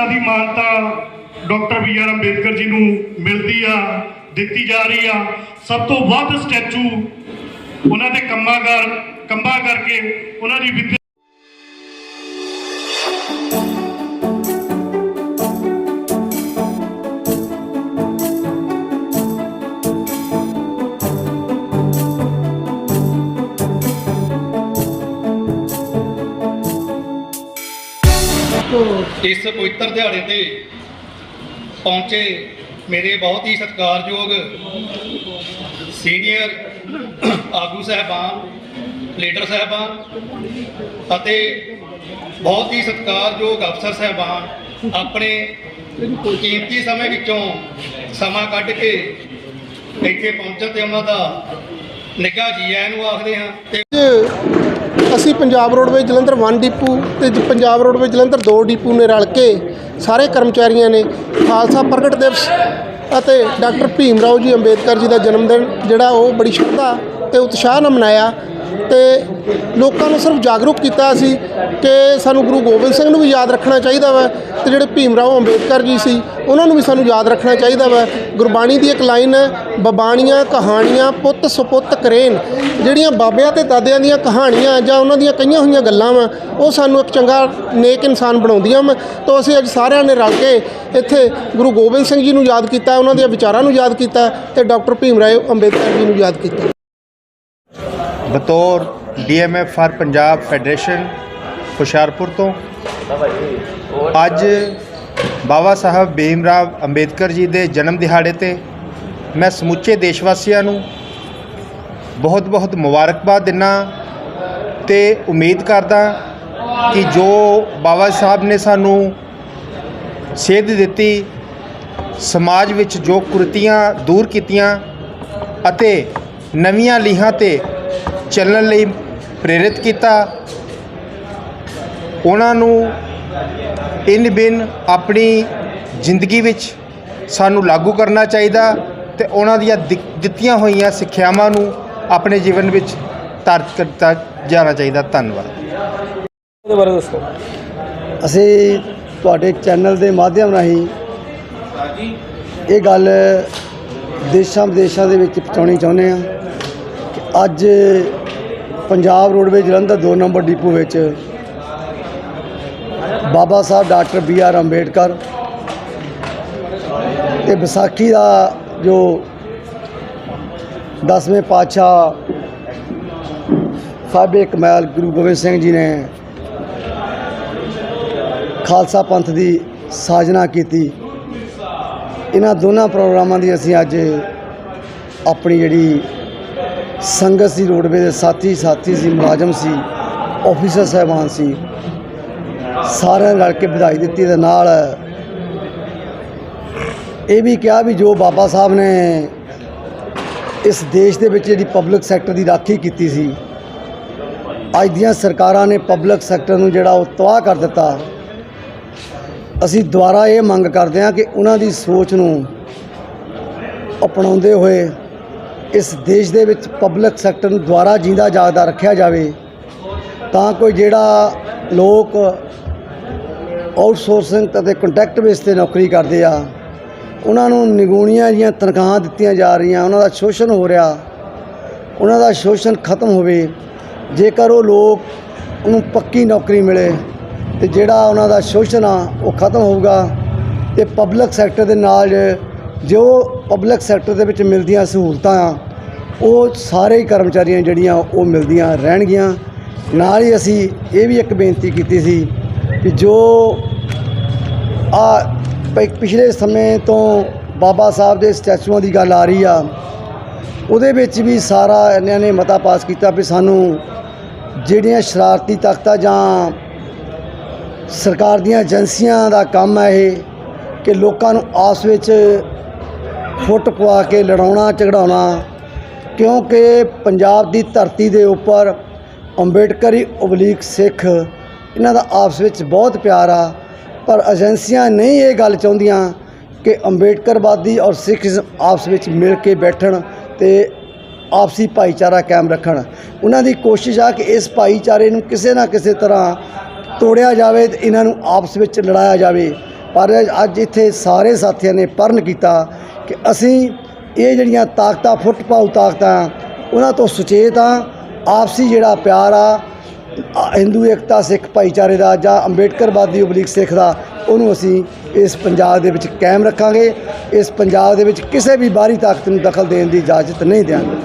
ਨਾਂ ਦੀ ਮਾਨਤਾ doctor B R Ambedkar ji ਨੂੰ ਮਿਲਦੀ ਆ, ਦਿੱਤੀ ਜਾ ਰਹੀ ਆ। ਸਭ ਤੋਂ ਵੱਧ ਸਟੈਚੂ ਉਹਨਾਂ ਦੇ ਕੰਮਾਂ ਕਰ ਕੰਮਾਂ ਕਰਕੇ ਉਹਨਾਂ ਦੀ ਇਸ ਪਵਿੱਤਰ ਦਿਹਾੜੇ ਤੇ ਪਹੁੰਚੇ ਮੇਰੇ ਬਹੁਤ ਹੀ ਸਤਿਕਾਰਯੋਗ ਸੀਨੀਅਰ ਆਗੂ ਸਹਿਬਾਨ ਲੀਡਰ ਸਹਿਬਾਨ ਅਤੇ ਬਹੁਤ ਹੀ ਸਤਿਕਾਰਯੋਗ ਅਫਸਰ ਸਹਿਬਾਨ ਆਪਣੇ ਕੀਮਤੀ ਸਮੇਂ ਵਿੱਚੋਂ ਸਮਾਂ ਕੱਢ ਕੇ ਇੱਥੇ ਪਹੁੰਚਣ ਤੇ ਉਹਨਾਂ ਦਾ ਨਿੱਘਾ ਜੀ ਆਇਆਂ ਨੂੰ ਆਖਦੇ ਹਾਂ ਤੇ ਅਸੀਂ ਪੰਜਾਬ ਰੋਡਵੇਜ਼ ਜਲੰਧਰ 1 ਡਿਪੂ ਤੇ ਪੰਜਾਬ ਰੋਡਵੇਜ਼ ਜਲੰਧਰ 2 ਡਿਪੂ ਨੇ ਰਲ ਕੇ ਸਾਰੇ ਕਰਮਚਾਰੀਆਂ ਨੇ ਖਾਲਸਾ ਪ੍ਰਗਟ ਦਿਵਸ ਅਤੇ ਡਾਕਟਰ ਭੀਮ ਰਾਓ ਜੀ ਅੰਬੇਦਕਰ ਜੀ ਦਾ ਜਨਮ ਦਿਨ ਜਿਹੜਾ ਉਹ ਬੜੀ ਸ਼ਰਧਾ ਤੇ ਉਤਸ਼ਾਹ ਨਾਲ ਮਨਾਇਆ। ਤੇ ਲੋਕਾਂ ਨੂੰ ਸਿਰਫ ਜਾਗਰੂਕ ਕੀਤਾ ਸੀ ਕਿ ਸਾਨੂੰ ਗੁਰੂ ਗੋਬਿੰਦ ਸਿੰਘ ਨੂੰ ਵੀ ਯਾਦ ਰੱਖਣਾ ਚਾਹੀਦਾ ਵਾ ਤੇ ਜਿਹੜੇ ਭੀਮ ਰਾਓ ਅੰਬੇਦਕਰ ਜੀ ਸੀ, ਉਹਨਾਂ ਨੂੰ ਵੀ ਸਾਨੂੰ ਯਾਦ ਰੱਖਣਾ ਚਾਹੀਦਾ ਵਾ। ਗੁਰਬਾਣੀ ਦੀ ਇੱਕ ਲਾਈਨ ਹੈ ਬਬਾਣੀਆਂ ਕਹਾਣੀਆਂ ਪੁੱਤ ਸੁਪੁੱਤ ਕਰੇਨ। ਜਿਹੜੀਆਂ ਬਾਬਿਆਂ ਤੇ ਦਾਦਿਆਂ ਦੀਆਂ ਕਹਾਣੀਆਂ ਜਾਂ ਉਹਨਾਂ ਦੀਆਂ ਕਈਆਂ ਹੋਈਆਂ ਗੱਲਾਂ ਵਾ, ਉਹ ਸਾਨੂੰ ਇੱਕ ਚੰਗਾ ਨੇਕ ਇਨਸਾਨ ਬਣਾਉਂਦੀਆਂ ਵਾ। ਤਾਂ ਅਸੀਂ ਅੱਜ ਸਾਰਿਆਂ ਨੇ ਰਲ ਕੇ ਇੱਥੇ ਗੁਰੂ ਗੋਬਿੰਦ ਸਿੰਘ ਜੀ ਨੂੰ ਯਾਦ ਕੀਤਾ, ਉਹਨਾਂ ਦੇ ਵਿਚਾਰਾਂ ਨੂੰ ਯਾਦ ਕੀਤਾ ਤੇ ਡਾਕਟਰ ਭੀਮ ਰਾਏ ਅੰਬੇਦਕਰ ਜੀ ਨੂੰ ਯਾਦ ਕੀਤਾ। ਬਤੌਰ DMF for Punjab federation Hoshiarpur ਤੋਂ। ਅੱਜ ਬਾਬਾ ਸਾਹਿਬ ਭੀਮ ਰਾਵ ਅੰਬੇਦਕਰ ਜੀ ਦੇ ਜਨਮ ਦਿਹਾੜੇ ਤੇ ਮੈਂ ਸਮੁੱਚੇ ਦੇਸ਼ ਵਾਸੀਆਂ ਨੂੰ ਬਹੁਤ ਬਹੁਤ ਮੁਬਾਰਕਬਾਦ ਦਿੰਦਾ ਤੇ ਉਮੀਦ ਕਰਦਾ ਕਿ ਜੋ ਬਾਬਾ ਸਾਹਿਬ ਨੇ ਸਾਨੂੰ ਸੇਧ ਦਿੱਤੀ, ਸਮਾਜ ਵਿੱਚ ਜੋ ਕੁਰਤੀਆਂ ਦੂਰ ਕੀਤੀਆਂ ਅਤੇ ਨਵੀਆਂ ਲੀਹਾਂ ਤੇ ਚੱਲਣ ਲਈ ਪ੍ਰੇਰਿਤ ਕੀਤਾ। ਉਹਨਾਂ ਨੂੰ ਇਨ ਬਿਨ ਆਪਣੀ ਜ਼ਿੰਦਗੀ ਵਿੱਚ ਸਾਨੂੰ ਲਾਗੂ ਕਰਨਾ ਚਾਹੀਦਾ ਤੇ ਉਹਨਾਂ ਦੀਆਂ ਦਿੱਤੀਆਂ ਹੋਈਆਂ ਸਿੱਖਿਆਵਾਂ ਨੂੰ ਆਪਣੇ ਜੀਵਨ ਵਿੱਚ ਤਰਜ ਕਰਤਾ ਜਾਣਾ ਚਾਹੀਦਾ। ਧੰਨਵਾਦ। ਬਾਰੇ ਦੱਸੋ। ਅਸੀਂ ਤੁਹਾਡੇ ਚੈਨਲ ਦੇ ਮਾਧਿਅਮ ਰਾਹੀਂ ਇਹ ਗੱਲ ਦੇਸ਼ਾਂ ਵਿਦੇਸ਼ਾਂ ਦੇ ਵਿੱਚ ਪਹੁੰਚਾਉਣੀ ਚਾਹੁੰਦੇ ਹਾਂ ਕਿ ਅੱਜ Punjab roadway Jalandhar 2 number depot ਵਿੱਚ Baba Sahib doctor B R Ambedkar ਤੇ ਵਿਸਾਖੀ ਦਾ ਜੋ 10ਵੇਂ ਪਾਤਸ਼ਾਹ ਸਾਬੇ ਕਮਾਲ ਗੁਰੂ ਗੋਬਿੰਦ ਸਿੰਘ ਜੀ ਨੇ ਖਾਲਸਾ ਪੰਥ ਦੀ ਸਾਜਨਾ ਕੀਤੀ, ਇਹਨਾਂ ਦੋਨਾਂ ਪ੍ਰੋਗਰਾਮਾਂ ਦੀ ਅਸੀਂ ਅੱਜ ਆਪਣੀ ਜਿਹੜੀ ਸੰਗਤ ਸੀ ਰੋਡਵੇ ਦੇ, ਸਾਥੀ ਸਾਥੀ ਸੀ, ਮੁਲਾਜ਼ਮ ਸੀ ਆਫੀਸਰ ਸਾਹਿਬਾਨ ਸੀ। ਸਾਰਿਆਂ ਨੇ ਰਲ ਕੇ ਵਧਾਈ ਦਿੱਤੀ ਦੇ ਨਾਲ ਇਹ ਵੀ ਕਿਹਾ ਵੀ ਜੋ ਬਾਬਾ ਸਾਹਿਬ ਨੇ ਇਸ ਦੇਸ਼ ਦੇ ਵਿੱਚ ਜਿਹੜੀ ਪਬਲਿਕ ਸੈਕਟਰ ਦੀ ਰਾਖੀ ਕੀਤੀ ਸੀ, ਅੱਜ ਦੀਆਂ ਸਰਕਾਰਾਂ ਨੇ ਪਬਲਿਕ ਸੈਕਟਰ ਨੂੰ ਜਿਹੜਾ ਉਹ ਤਬਾਹ ਕਰ ਦਿੱਤਾ। ਅਸੀਂ ਦੁਬਾਰਾ ਇਹ ਮੰਗ ਕਰਦੇ ਹਾਂ ਕਿ ਉਹਨਾਂ ਦੀ ਸੋਚ ਨੂੰ ਅਪਣਾਉਂਦੇ ਹੋਏ ਇਸ ਦੇਸ਼ ਦੇ ਵਿੱਚ ਪਬਲਿਕ ਸੈਕਟਰ ਨੂੰ ਦੁਬਾਰਾ ਜਿੰਦਾ ਜਾਗਦਾ ਰੱਖਿਆ ਜਾਵੇ, ਤਾਂ ਕੋਈ ਜਿਹੜਾ ਲੋਕ ਆਊਟਸੋਰਸਿੰਗ ਅਤੇ ਕੰਟੈਕਟ ਬੇਸ ਤੇ ਨੌਕਰੀ ਕਰਦੇ ਆ, ਉਹਨਾਂ ਨੂੰ ਨਿਗੂਣੀਆਂ ਜੀਆਂ ਤਨਖਾਹਾਂ ਦਿੱਤੀਆਂ ਜਾ ਰਹੀਆਂ, ਉਹਨਾਂ ਦਾ ਸ਼ੋਸ਼ਣ ਹੋ ਰਿਹਾ, ਉਹਨਾਂ ਦਾ ਸ਼ੋਸ਼ਣ ਖਤਮ ਹੋਵੇ, ਜੇਕਰ ਉਹ ਲੋਕ ਉਹਨੂੰ ਪੱਕੀ ਨੌਕਰੀ ਮਿਲੇ ਤੇ ਜਿਹੜਾ ਉਹਨਾਂ ਦਾ ਸ਼ੋਸ਼ਣ ਆ, ਉਹ ਖਤਮ ਹੋਊਗਾ ਤੇ ਪਬਲਿਕ ਸੈਕਟਰ ਦੇ ਨਾਲ ਜੋ ਪਬਲਿਕ ਸੈਕਟਰ ਦੇ ਵਿੱਚ ਮਿਲਦੀਆਂ ਸਹੂਲਤਾਂ ਆ, ਉਹ ਸਾਰੇ ਹੀ ਕਰਮਚਾਰੀਆਂ ਜਿਹੜੀਆਂ, ਉਹ ਮਿਲਦੀਆਂ ਰਹਿਣਗੀਆਂ। ਨਾਲ ਹੀ ਅਸੀਂ ਇਹ ਵੀ ਇੱਕ ਬੇਨਤੀ ਕੀਤੀ ਸੀ ਕਿ ਜੋ ਆ ਪਿਛਲੇ ਸਮੇਂ ਤੋਂ ਬਾਬਾ ਸਾਹਿਬ ਦੇ ਸਟੈਚੂਆਂ ਦੀ ਗੱਲ ਆ ਰਹੀ ਆ, ਉਹਦੇ ਵਿੱਚ ਵੀ ਸਾਰਾ ਇਹਨਾਂ ਨੇ ਮਤਾ ਪਾਸ ਕੀਤਾ ਵੀ ਸਾਨੂੰ ਜਿਹੜੀਆਂ ਸ਼ਰਾਰਤੀ ਤਖਤਾਂ ਜਾਂ ਸਰਕਾਰ ਦੀਆਂ ਏਜੰਸੀਆਂ ਦਾ ਕੰਮ ਹੈ ਇਹ, ਕਿ ਲੋਕਾਂ ਨੂੰ ਆਪਸ ਵਿੱਚ ਫੁੱਟ ਪਵਾ ਕੇ ਲੜਾਉਣਾ, ਝਗੜਾਉਣਾ, ਕਿਉਂਕਿ ਪੰਜਾਬ ਦੀ ਧਰਤੀ ਦੇ ਉੱਪਰ ਅੰਬੇਡਕਰੀ ਉਬਲੀਕ ਸਿੱਖ ਇਹਨਾਂ ਦਾ ਆਪਸ ਵਿੱਚ ਬਹੁਤ ਪਿਆਰ ਆ। ਪਰ ਏਜੰਸੀਆਂ ਨਹੀਂ ਇਹ ਗੱਲ ਚਾਹੁੰਦੀਆਂ ਕਿ ਅੰਬੇਡਕਰਵਾਦੀ ਔਰ ਸਿੱਖ ਆਪਸ ਵਿੱਚ ਮਿਲ ਕੇ ਬੈਠਣ ਤੇ ਆਪਸੀ ਭਾਈਚਾਰਾ ਕਾਇਮ ਰੱਖਣ। ਉਹਨਾਂ ਦੀ ਕੋਸ਼ਿਸ਼ ਆ ਕਿ ਇਸ ਭਾਈਚਾਰੇ ਨੂੰ ਕਿਸੇ ਨਾ ਕਿਸੇ ਤਰ੍ਹਾਂ ਤੋੜਿਆ ਜਾਵੇ ਤੇ ਇਹਨਾਂ ਨੂੰ ਆਪਸ ਵਿੱਚ ਲੜਾਇਆ ਜਾਵੇ। ਪਰ ਅੱਜ ਇੱਥੇ ਸਾਰੇ ਸਾਥੀਆਂ ਨੇ ਪਰਨ ਕੀਤਾ ਕਿ ਅਸੀਂ ਇਹ ਜਿਹੜੀਆਂ ਤਾਕਤਾਂ ਫੁੱਟ ਪਾਉ ਤਾਕਤਾਂ, ਉਹਨਾਂ ਤੋਂ ਸੁਚੇਤ ਆ ਆਪਸੀ ਜਿਹੜਾ ਪਿਆਰ ਆ ਹਿੰਦੂ ਏਕਤਾ, ਸਿੱਖ ਭਾਈਚਾਰੇ ਦਾ ਜਾਂ ਅੰਬੇਡਕਰਵਾਦੀ ਉਬਲੀਕ ਸਿੱਖ ਦਾ, ਉਹਨੂੰ ਅਸੀਂ ਇਸ ਪੰਜਾਬ ਦੇ ਵਿੱਚ ਕਾਇਮ ਰੱਖਾਂਗੇ। ਇਸ ਪੰਜਾਬ ਦੇ ਵਿੱਚ ਕਿਸੇ ਵੀ ਬਾਹਰੀ ਤਾਕਤ ਨੂੰ ਦਖਲ ਦੇਣ ਦੀ ਇਜਾਜ਼ਤ ਨਹੀਂ ਦਿਆਂਗੇ।